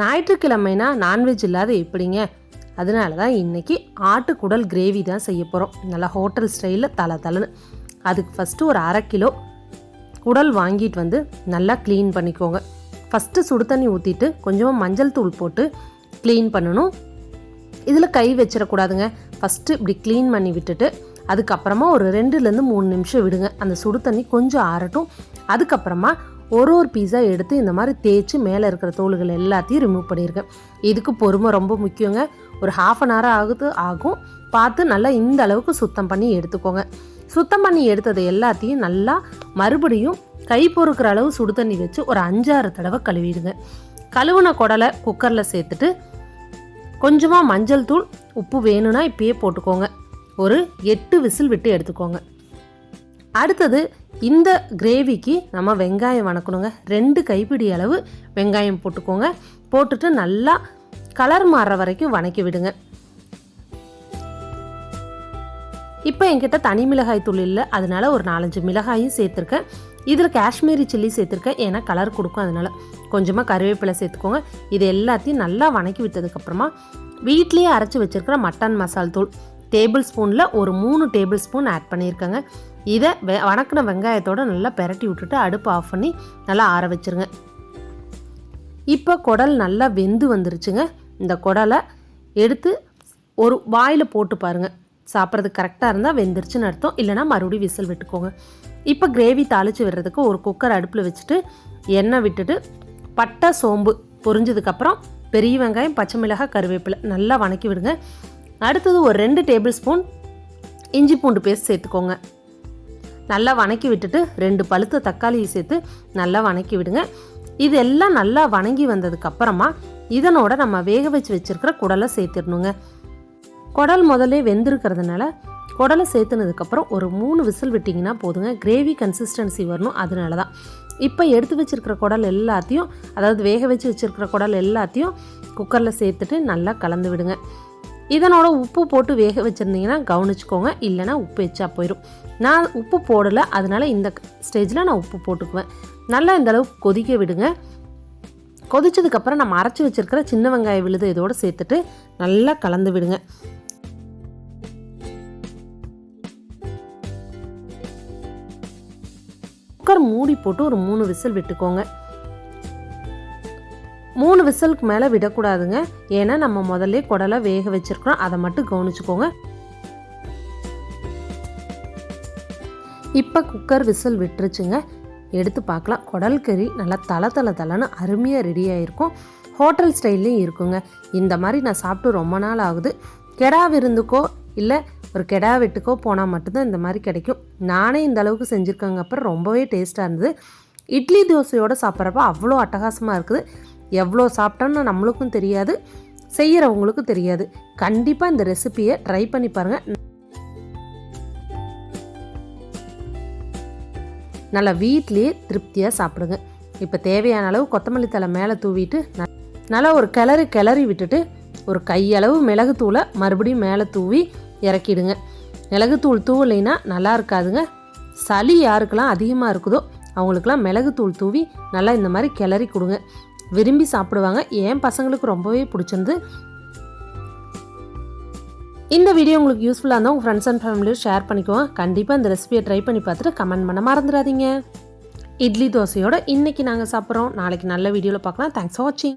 ஞாயிற்றுக்கிழமைனா non veg இல்லாத எப்படிங்க? அதனால தான் இன்றைக்கி ஆட்டுக்குடல் கிரேவி தான் செய்ய போகிறோம் நல்லா ஹோட்டல் ஸ்டைலில் தலை தலைன்னு அதுக்கு ஃபஸ்ட்டு ஒரு அரை கிலோ குடல் வாங்கிட்டு வந்து நல்லா க்ளீன் பண்ணிக்கோங்க. ஃபஸ்ட்டு சுடு தண்ணி ஊற்றிட்டு கொஞ்சமாக மஞ்சள் தூள் போட்டு க்ளீன் பண்ணணும். இதில் கை வச்சிடக்கூடாதுங்க. ஃபஸ்ட்டு இப்படி க்ளீன் பண்ணி விட்டுட்டு அதுக்கப்புறமா ஒரு ரெண்டுலேருந்து மூணு நிமிஷம் விடுங்க. அந்த சுடு தண்ணி கொஞ்சம் ஆறட்டும். அதுக்கப்புறமா ஒரு ஒரு பீஸாக எடுத்து இந்த மாதிரி தேய்ச்சி மேலே இருக்கிற தோல்கள் எல்லாத்தையும் ரிமூவ் பண்ணியிருக்கேன். இதுக்கு பொறுமை ரொம்ப முக்கியங்க. ஒரு ஹாஃப் அன் ஹவர் ஆகுது ஆகும். பார்த்து நல்லா இந்த அளவுக்கு சுத்தம் பண்ணி எடுத்துக்கோங்க. சுத்தம் பண்ணி எடுத்தது எல்லாத்தையும் நல்லா மறுபடியும் கை பொறுக்கிற அளவு சுடு தண்ணி வச்சு ஒரு அஞ்சாறு தடவை கழுவிடுங்க. கழுவுன குடலை குக்கரில் சேர்த்துட்டு கொஞ்சமாக மஞ்சள் தூள் உப்பு வேணும்னா இப்பயே போட்டுக்கோங்க. ஒரு எட்டு விசில் விட்டு எடுத்துக்கோங்க. அடுத்தது இந்த கிரேவிக்கு நம்ம வெங்காயம் வணக்கணுங்க. ரெண்டு கைப்பிடி அளவு வெங்காயம் போட்டுக்கோங்க. போட்டுட்டு நல்லா கலர் மாறுற வரைக்கும் வணக்கி விடுங்க. இப்போ என்கிட்ட தனி மிளகாய் தூள் இல்லை அதனால ஒரு நாலஞ்சு மிளகாயும் சேர்த்துருக்கேன். இதில் காஷ்மீரி சில்லி சேர்த்துருக்கேன் ஏன்னா கலர் கொடுக்கும் அதனால. கொஞ்சமாக கருவேப்பிலை சேர்த்துக்கோங்க. இது எல்லாத்தையும் நல்லா வணக்கி விட்டதுக்கப்புறமா வீட்லேயே அரைச்சி வச்சிருக்கிற மட்டன் மசால் தூள். டேபிள் ஸ்பூனில் ஒரு மூணு டேபிள் ஸ்பூன் ஆட் பண்ணியிருக்கேங்க. இதை வெ வணக்கின வெங்காயத்தோடு நல்லா பெரட்டி விட்டுட்டு அடுப்பு ஆஃப் பண்ணி நல்லா ஆற வச்சிருங்க. இப்போ குடல் நல்லா வெந்து வந்துருச்சுங்க. இந்த குடலை எடுத்து ஒரு வாயில் போட்டு பாருங்க. சாப்பிட்றதுக்கு கரெக்டாக இருந்தால் வெந்துருச்சுன்னு அர்த்தம். இல்லைனா மறுபடியும் விசில் விட்டுக்கோங்க. இப்போ கிரேவி தாளித்து விடுறதுக்கு ஒரு குக்கர் அடுப்பில் வச்சுட்டு எண்ணெய் விட்டுட்டு பட்டை சோம்பு பொரிஞ்சதுக்கப்புறம் பெரிய வெங்காயம் பச்சை மிளகாய் கருவேப்பிலை நல்லா வணக்கி விடுங்க. அடுத்தது ஒரு ரெண்டு டேபிள் ஸ்பூன் இஞ்சி பூண்டு பேஸ்ட் சேர்த்துக்கோங்க. நல்லா வணக்கி விட்டுட்டு ரெண்டு பழுத்த தக்காளியை சேர்த்து நல்லா வணக்கி விடுங்க. இது எல்லாம் நல்லா வணங்கி வந்ததுக்கப்புறமா இதனோட நம்ம வேக வச்சு வச்சுருக்கிற குடலை சேர்த்துடணுங்க. குடல் முதல்ல வெந்திருக்கிறதுனால குடலை சேர்த்துனதுக்கப்புறம் ஒரு மூணு விசில் விட்டிங்கன்னா போதுங்க. கிரேவி கன்சிஸ்டன்சி வரணும் அதனால தான் இப்போ எடுத்து வச்சுருக்கிற குடல் எல்லாத்தையும் அதாவது வேக வச்சு வச்சுருக்கிற குடல் எல்லாத்தையும் குக்கரில் சேர்த்துட்டு நல்லா கலந்து விடுங்க. இதனோட உப்பு போட்டு வேக வச்சுருந்தீங்கன்னா கவனிச்சுக்கோங்க இல்லைன்னா உப்பு எச்சா போயிடும் நான் உப்பு போடலை அதனால் இந்த ஸ்டேஜில் நான் உப்பு போட்டுக்குவேன். நல்லா இந்த அளவுக்கு கொதிக்க விடுங்க. கொதிச்சதுக்கப்புறம் நம்ம அரைச்சி வச்சிருக்கிற சின்ன வெங்காய விழுது இதோடு சேர்த்துட்டு நல்லா கலந்து விடுங்க. குக்கர் மூடி போட்டு ஒரு மூணு விசில் விட்டுக்கோங்க. மூணு விசிலுக்கு மேலே விடக்கூடாதுங்க. ஏன்னா நம்ம முதல்ல குடலை வேக வச்சிருக்கிறோம். அதை மட்டும் கவனிச்சுக்கோங்க. இப்போ குக்கர் விசில் விட்டுருச்சுங்க. எடுத்து பார்க்கலாம். குடல் கறி நல்லா தலை தலை தலைன்னு அருமையாக ரெடி ஆகிருக்கும் ஹோட்டல் ஸ்டைல்லையும் இருக்குங்க. இந்த மாதிரி நான் சாப்பிட்டு ரொம்ப நாள் ஆகுது. கெடா விருந்துக்கோ இல்லை ஒரு கெடா வெட்டுக்கோ போனால் மட்டும்தான் இந்த மாதிரி கிடைக்கும். நானே இந்த அளவுக்கு செஞ்சுருக்கங்க அப்புறம் ரொம்பவே டேஸ்ட்டாக இருந்தது. இட்லி தோசையோடு சாப்பிட்றப்ப அவ்வளோ அட்டகாசமாக இருக்குது. எவ்வளோ சாப்பிட்டோன்னு நம்மளுக்கும் தெரியாது செய்கிறவங்களுக்கும் தெரியாது. கண்டிப்பாக இந்த ரெசிபியை ட்ரை பண்ணி பாருங்கள் நல்லா வீட்லேயே திருப்தியாக சாப்பிடுங்க. இப்போ தேவையான அளவு கொத்தமல்லி தலை மேலே தூவிட்டு நல்லா ஒரு கிளறி கிளறி விட்டுட்டு ஒரு கையளவு மிளகுத்தூளை மறுபடியும் மேலே தூவி இறக்கிடுங்க. மிளகுத்தூள் தூவலைன்னா நல்லா இருக்காதுங்க. சளி யாருக்கெல்லாம் அதிகமாக இருக்குதோ அவங்களுக்கெல்லாம் மிளகுத்தூள் தூவி நல்லா இந்த மாதிரி கிளறி கொடுங்க. விரும்பி சாப்பிடுவாங்க. என் பசங்களுக்கு ரொம்பவே பிடிச்சிருந்து இந்த வீடியோ உங்களுக்கு யூஸ்ஃபுல்லாக இருந்தால் உங்கள் ஃப்ரெண்ட்ஸ் அண்ட் ஃபேமிலியும் ஷேர் பண்ணிக்குவோம் கண்டிப்பாக இந்த ரெசிபியை ட்ரை பண்ணி பார்த்துட்டு கமெண்ட் பண்ண மறந்துடாதீங்க. இட்லி தோசையோட இன்றைக்கி நாங்கள் சாப்பிட்றோம். நாளைக்கு நல்ல வீடியோவில் பார்க்கலாம். தேங்க்ஸ் ஃபார் வாட்சிங்